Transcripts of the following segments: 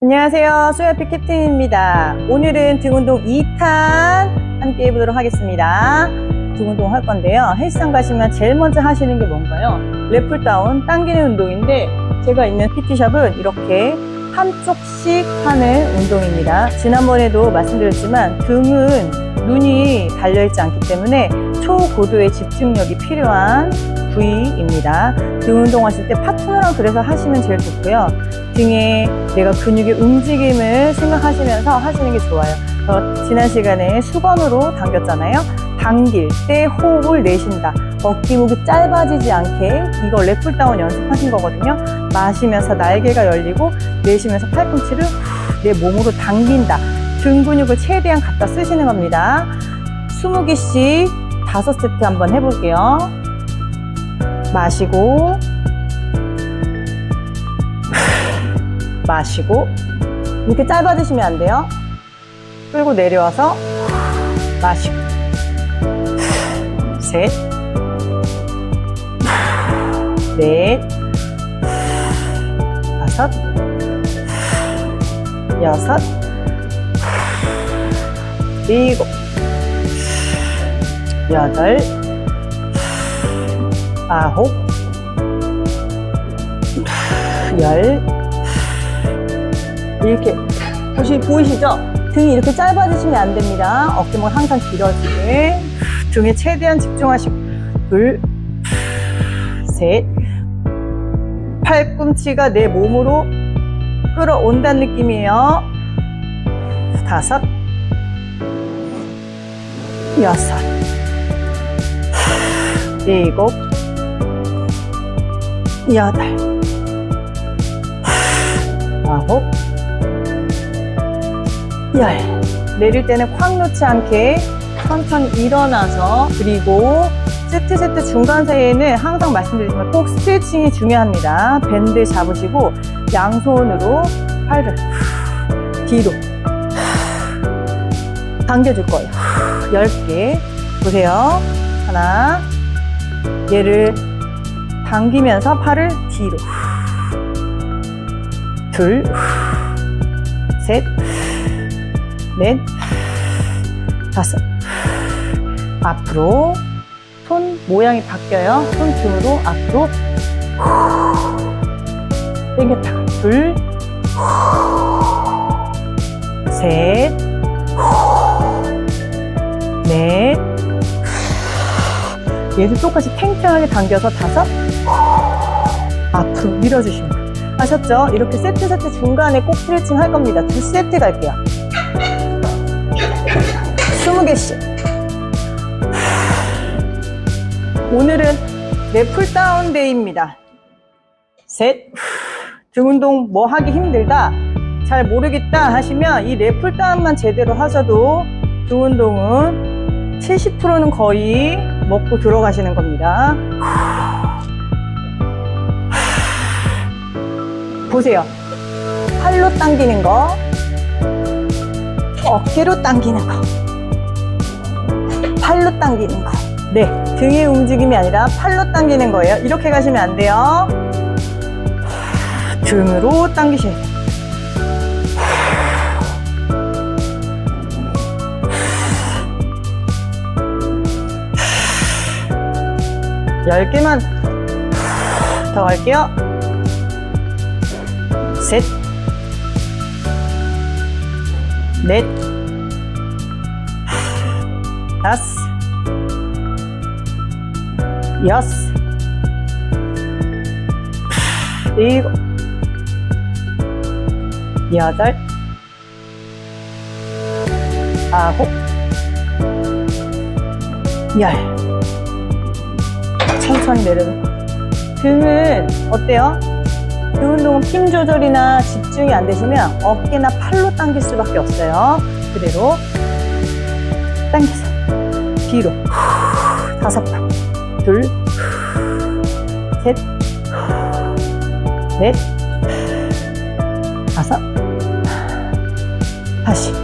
안녕하세요. 소야피 캡틴입니다. 오늘은 등 운동 2탄 함께 해보도록 하겠습니다. 등 운동 할 건데요. 헬스장 가시면 제일 먼저 하시는 게 뭔가요? 랩풀다운 당기는 운동인데 제가 있는 PT샵은 이렇게 한쪽씩 하는 운동입니다. 지난번에도 말씀드렸지만 등은 눈이 달려있지 않기 때문에 초고도의 집중력이 필요한 부위입니다. 등 운동하실 때 파트너랑 그래서 하시면 제일 좋고요. 등에 내가 근육의 움직임을 생각하시면서 하시는 게 좋아요. 저 지난 시간에 수건으로 당겼잖아요. 당길 때 호흡을 내쉰다. 어깨목이 짧아지지 않게 이거 랩풀다운 연습하신 거거든요. 마시면서 날개가 열리고 내쉬면서 팔꿈치를 내 몸으로 당긴다. 등 근육을 최대한 갖다 쓰시는 겁니다. 20개씩 5세트 한번 해볼게요. 마시고 마시고 이렇게 짧아지시면 안 돼요. 끌고 내려와서 마시고. 셋, 넷, 다섯, 여섯, 일곱, 여덟, 아홉, 열, 이렇게 보시, 보이시죠? 등이 이렇게 짧아지시면 안 됩니다. 어깨목 항상 길어지게 등에 최대한 집중하시고 둘, 셋, 팔꿈치가 내 몸으로 끌어온다는 느낌이에요. 다섯, 여섯, 일곱, 여덟, 아홉, 열. 내릴 때는 콱 놓지 않게 천천히 일어나서 그리고 세트 세트 중간 사이에는 항상 말씀드리지만 꼭 스트레칭이 중요합니다. 밴드 잡으시고 양손으로 팔을 뒤로 당겨줄 거예요. 10개. 보세요. 하나. 얘를 당기면서 팔을 뒤로. 둘. 셋. 넷. 다섯. 앞으로. 손 모양이 바뀌어요. 손 등으로 앞으로. 당겼다가. 둘. 셋. 넷. 얘도 똑같이 탱탱하게 당겨서 다섯. 앞으로 돼요. 아셨죠? 이렇게 세트 세트 중간에 꼭 스트레칭 할 겁니다. 두 세트 갈게요. 20개씩. 오늘은 랩풀다운 데이입니다. 셋. 등 운동 뭐 하기 힘들다. 잘 모르겠다 하시면 이 랩풀다운만 제대로 하셔도 등 운동은 70%는 거의 먹고 들어가시는 겁니다. 보세요. 팔로 당기는 거, 어깨로 당기는 거, 팔로 당기는 거. 네, 등의 움직임이 아니라 팔로 당기는 거예요. 이렇게 가시면 안 돼요. 등으로 당기셔야 돼요. 열 개만 더 갈게요. 셋, 넷, 다섯, 여섯, 일곱, 여덟, 아홉, 열. 천천히 내려놓고. 등은 어때요? 등 운동은 힘 조절이나 집중이 안 되시면 어깨나 팔로 당길 수밖에 없어요. 그대로 당겨서 뒤로 다섯 번, 둘, 셋, 넷, 다섯, 다시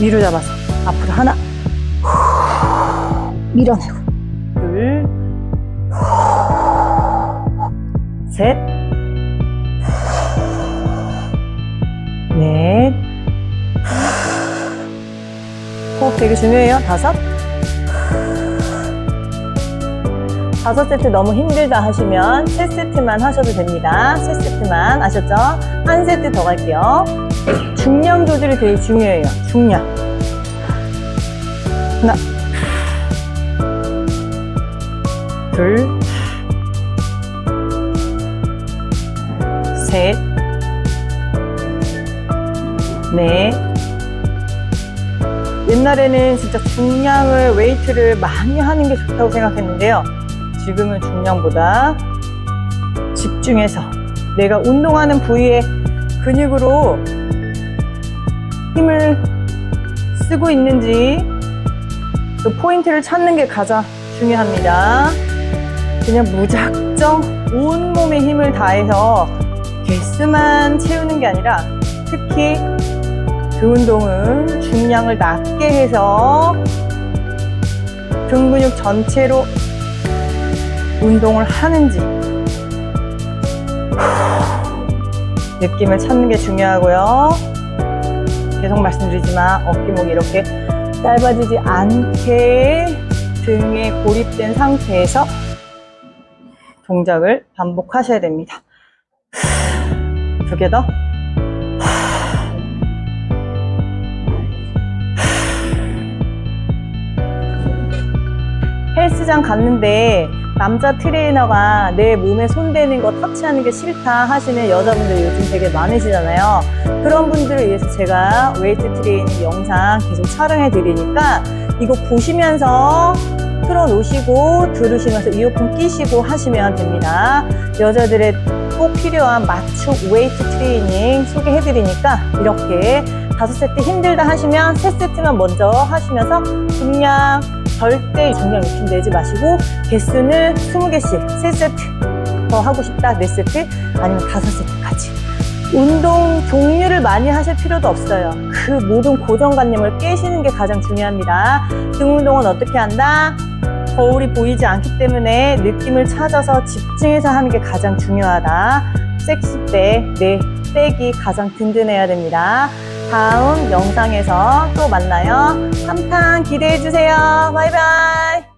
위로 잡아서 앞으로 하나, 밀어내고 셋, 넷, 호흡 되게 중요해요. 다섯, 다섯 세트 너무 힘들다 하시면 세 세트만 하셔도 됩니다. 세 세트만 아셨죠? 한 세트 더 갈게요. 중량 조절이 되게 중요해요. 중량. 하나 둘 셋, 넷. 옛날에는 진짜 중량을, 웨이트를 많이 하는 게 좋다고 생각했는데요. 지금은 중량보다 집중해서 내가 운동하는 부위의 근육으로 힘을 쓰고 있는지 그 포인트를 찾는 게 가장 중요합니다. 그냥 무작정 온몸의 힘을 다해서 개수만 채우는 게 아니라 특히 그 운동은 중량을 낮게 해서 등 근육 전체로 운동을 하는지 느낌을 찾는 게 중요하고요. 계속 말씀드리지만 어깨목이 이렇게 짧아지지 않게 등에 고립된 상태에서 동작을 반복하셔야 됩니다. 더. 헬스장 갔는데 남자 트레이너가 내 몸에 손대는 거 터치하는 게 싫다 하시는 여자분들 요즘 되게 많으시잖아요. 그런 분들을 위해서 제가 웨이트 트레이닝 영상 계속 촬영해 드리니까 이거 보시면서 틀어 놓으시고 들으시면서 이어폰 끼시고 하시면 됩니다. 여자들의 꼭 필요한 맞춤 웨이트 트레이닝 소개해 드리니까 이렇게 다섯 세트 힘들다 하시면 세 세트만 먼저 하시면서 중량 절대 중량 욕심 내지 마시고 개수는 20개씩 3세트 더 하고 싶다 4세트? 아니면 5세트까지. 운동 종류를 많이 하실 필요도 없어요 그 모든 고정관념을 깨시는 게 가장 중요합니다 등 운동은 어떻게 한다? 거울이 보이지 않기 때문에 느낌을 찾아서 집중해서 하는 게 가장 중요하다 섹시 때 내 백이 가장 든든해야 됩니다 다음 영상에서 또 만나요. 3탄 기대해주세요. 바이바이.